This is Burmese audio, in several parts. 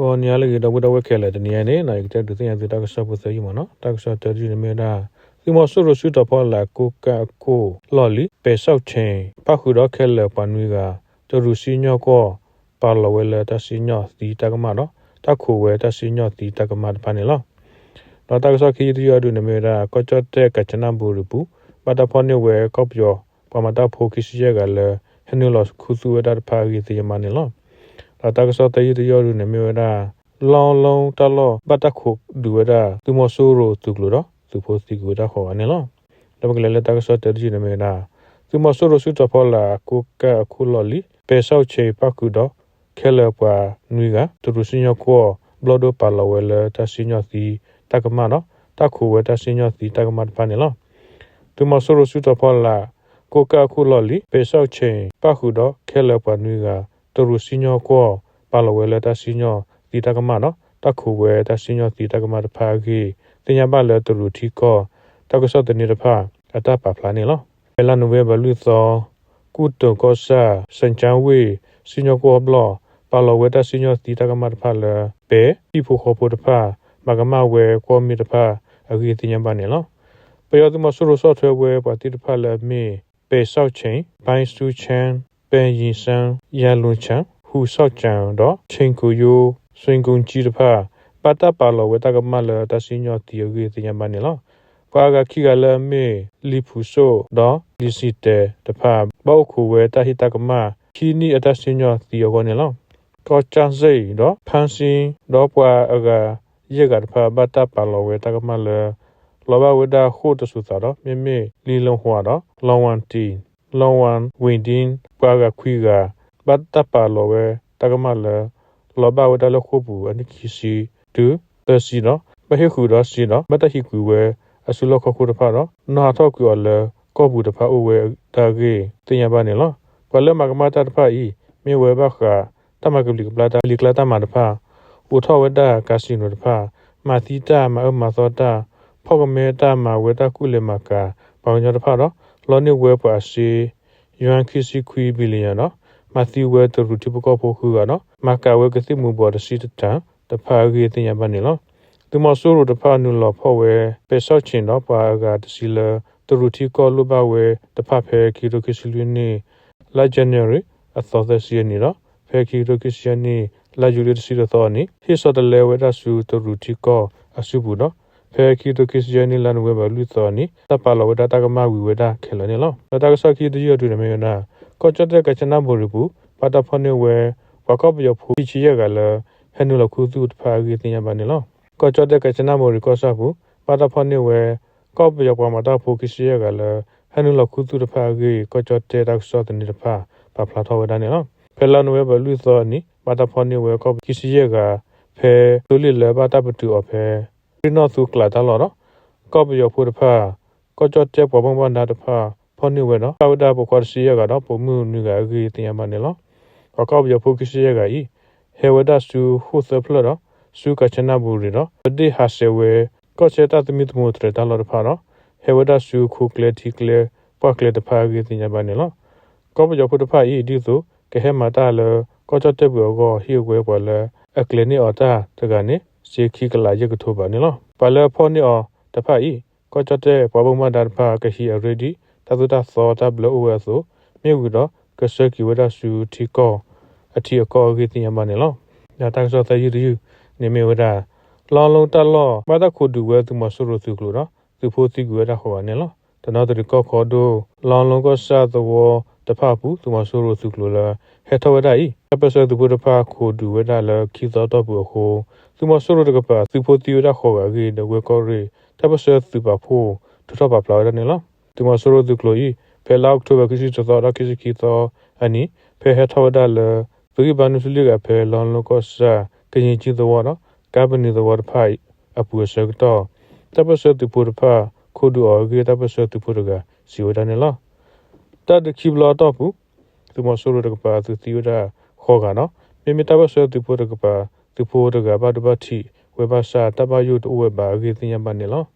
ကိုညာလေတော့ဘုဒ္ဓဝက်ခဲလေတနည်းနဲ့နိုင်တဲ့သူစင်ရတဲ့တက်ဆော့ဖို့စီမနော်တက်ဆော့တဲ့ဒီမေဒါဒီမဆိုရစုတော့ပေါ်လာကိုကကိုလော်လီပေဆောက်ချင်းပခုတော့ခဲလေပန်ဝီကကျရူစီညောကောပါလဝဲလေတစီညောဒီတကမနော်တခုဝဲတစီညောဒီတကမတဖာနေလောတော့တက်ဆော့ခီဒီရဒုနမေဒါကောချတ်တဲ့ကချနာဘူရပူပတာဖောနေဝဲကော့ပြောပမတာဖိုကိစီရကလေဟနူလောခုစုဝဲတာဖာကြီးစီမနေလော တော့တက်ဆော့တဲ့ရဒုနမေဒါလောင်းလုံးတလောဘတ်တခုဒူဝဒါသူမဆိုးရိုသူကလိုတော့သူဖို့စီကူဒါခေါ်အနေလောတမကလေးလက်တက်ဆော့တဲ့ဒီနမေနာသူမဆိုးရိုစုတဖောလာကိုကခုလော်လီပေဆောက်ချေပကူတော့ခဲလပွားနွေကသူရစညကောဘလော်ဒိုပါလဝဲလတစညစီတကမနော်တခုဝဲတစညစီတကမပနေလောသူမဆိုးရိုစုတဖောလာကိုကခုလော်လီပေဆောက်ချေပခုတော့ခဲလပွားနွေက သူရစညကောပါလဝဲလတစညတီတကမနော်တခုဝဲတစညတီတကမတဖာကြီးတင်ညာပါလဲသူလူထီကောတကဆော့တနေတဖာအတပါဖလာနေလောဘလနိုဝဲဘလူသောကုတုကောဆာစန်ချန်ဝေစညကောဘလောပါလဝဲတစညတီတကမတဖာလဲပေဒီဖို့ခေါ်ဖို့တဖာမကမဝဲကောမီတဖာအကြီးတင်ညာပါနေလောပယောတမဆူရဆော့ထွဲဝဲပါတီတဖာလဲမေပေဆောက်ချင်းဘိုင်းစတူချန် ပန်ရင်ဆန်ရလွန်ချန်ဟူဆောက်ချန်တော့ချင်းကူယိုဆွင်ကုန်ကြီးတဖာပတပါလောဝတကမလတစညောတီယဂေတညမနေလောကွာကခိကလမေလီဖူဆိုဒေါလီစီတေတဖာဘောက်ခုဝဲတဟိတကမခီနီအတစညောတီယဂောနေလောကောချန်စေဒေါဖန်စင်ဒေါပွာအဂယေကတဖာဘတပါလောဝတကမလလောဘဝဒခုတဆုသာတော့မြမေလီလုံဟွာတော့လောဝန်တီ လောဝန်ဝင်းတင်ပွာကခွီကဘတပါလောဝတကမလလောဘဝဒလခုပူအနိခိစီတူတစီတော့မဟိခုတော့စီတော့မတဟိကူဝဲအဆုလခခုတဖာတော့နာတော့ကွာလေကောဘူးတဖာဥဝဲတာကြီးတင်ရပါနေလောဘလမကမတာတဖာဤမြေဝဲဘခတမကလီကပလာတာလီကလာတာမတဖာဥထောဝဒကာစီနိုတဖာမာသီတာမအမသောတာဖောက်ကမဲတာမဝဲတာကုလေမကာဘောင်ညတဖာတော့ လောနိဝဲပါစီယွမ်ခီစီခွီဘီလီယံနော်မသီဝဲတရူတီပကောဖို့ခုကနော်မကာဝဲကတိမှုဘော်တစီတတန်တဖာကြီးတင်ရပါနေလောသူမဆိုးရတဖာနူလောဖော်ဝဲပေဆော့ချင်တော့ပါကတစီလတရူတီကောလူပါဝဲတဖာဖဲခီရိုကီစီလူနေလာဂျန်နရီအသောသစီနီတော့ဖဲခီရိုကီစီနီလာဂျူလီတစီတော့နီဟိဆော့တလဲဝဲတဆူတရူတီကောအဆုဘူးတော့ ဖဲခီတိုကီစီယနီလန်ဝဲဘလူသောနီတပလဝဒတာကမဝီဝဒခဲလနေလောတတကဆကီတရတူနေမေနာကောချတဲ့ကချနာဘောရဘူးပတာဖနေဝဲဝကောပယဖူချီရကလဟနုလခုသူတဖာကြီးတင်ရပါနေလောကောချတဲ့ကချနာဘောရကောဆဘူးပတာဖနေဝဲကောပယပမတာဖူကီစီရကလဟနုလခုသူတဖာကြီးကောချတဲ့တက်ဆောတနေတဖာပပလာထောဝဒနေလောဖဲလန်ဝဲဘလူသောနီပတာဖနေဝဲကောကီစီရကဖဲလူလီလဘတာပတူအဖဲ ရနောသူကလာတလောကောပယဖူတဖာကောချတဲ့ပပမနာတဖာဖောနေဝဲနော်ကောက်တာပကောစီရကတော့ပုံမှုနုကအကြီးတင်ရပါနေလောကောက်ပြဖိုကစီရကဤဟေဝဒဆူဟုသဖလတော့စုကချနာဘူရီတော့ဒီဟာဆေဝဲကောချေတာသမီတမိုထရတာလော်ဖာတော့ဟေဝဒဆူခုကလေတီကလေပတ်ကလေတဖာကြီးတင်ရပါနေလောကောပကြောဖုတဖာဤဒီဆိုကဟေမတာလကောချတက်ဘောကိုဟီဝဲပေါ်လဲအကလေနီအော်တာတကနေ စေခိကလာရကထိုပါနေလောပါလဖောနီအော်တဖာဤကောချတဲ့ဘောဘုံမတာတဖာကဟီအရဒီတသုတသောတဘလဝဲဆိုမြေဝီတော့ကဆကီဝဒဆူတီကောအထီအကောကြီးတင်ရမနေလောညာတန်းစောတယူယူနေမေဝဒလောလုံးတလောဘာတခုဒူဝဲသူမဆူရသူကလို့နော်သူဖို့စီကူရတာဟောနေလောတနောတရီကောခေါ်ဒိုလောလုံးကောဆာသဝ တဖဘူးသူမဆူရသူကလို့လာဟဲထဝဒဤအပစသူဘုရဖခိုဒူဝဒလာခီသောတော့ဘူးဟိုသူမဆူရတကပါသူဖို့တီရတာဟောကကြီးဒဝဲကောရီတပစသူပါဖို့ထထပါပလာရနေလောသူမဆူရသူကလို့ဤဖဲလောက်တိုဘကစီသောရကိစီကီသောအနီဖဲဟဲထဝဒလာသူကဘာနုစလီကဖဲလွန်လောကဆာကရင်ချီသောနော်ကဘနီသောဖိုင်အပူစကတော့တပစတူပူဖာခိုဒူအော်ဂေတပစတူပူရကစီဝဒနေလား တတ်ခိဘလာတော့ဘူးသူမဆိုရတကပါသူတီဝဒခေါ်ကနော်မြေမြေတပစတူပူရကပါသူပူရကဘာတပတိဝေဘာစာတပယုတဝေဘာဂေတင်ယမနေလား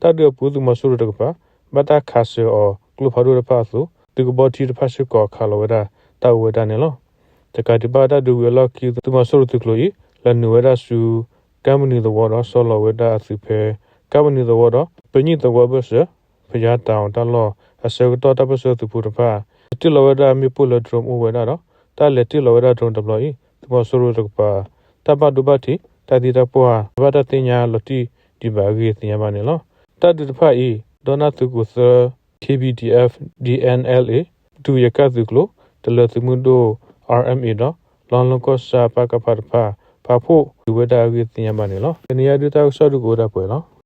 တတ်ရပူသူမဆိုရတကပါမတာခါဆေအောကလုဖာရူရဖာသူသူကဘောတီတဖာရှိကောခါလောဝဒတဝဒနေလားတကတိပါဒဒူဝလကီသူမဆိုရသူကလို့လလနဝရဆူကမ်မနီတော်တော့ဆောလဝဒအစီဖေကမ်မနီတော်တော့ပညိတော်ဘဆဖျားတောင်တလော အစေကတော့တပစသူပူတဖာတိလဝဒမြေပုလဒရုံဝဒတော့တာလက်တိလဝဒဒရုံတဘလို့ဒီမဆိုရတကပါတပဒုဘတိတတိတပွားဘဒတင်ညာလတိဒီဘာဂေတင်ညာမနေလောတတိတဖာဤဒေါနာတုကုသ KBDF DNLA ဒူရကတုကလိုတလသမှုဒို RMA တော့လောင်လုံကောစာပကဖတ်ဖာဖာဖို့ဒီဝဒဂေတင်ညာမနေလောတနေရာဒူတောက်ဆော့ဒူကိုရပွဲလော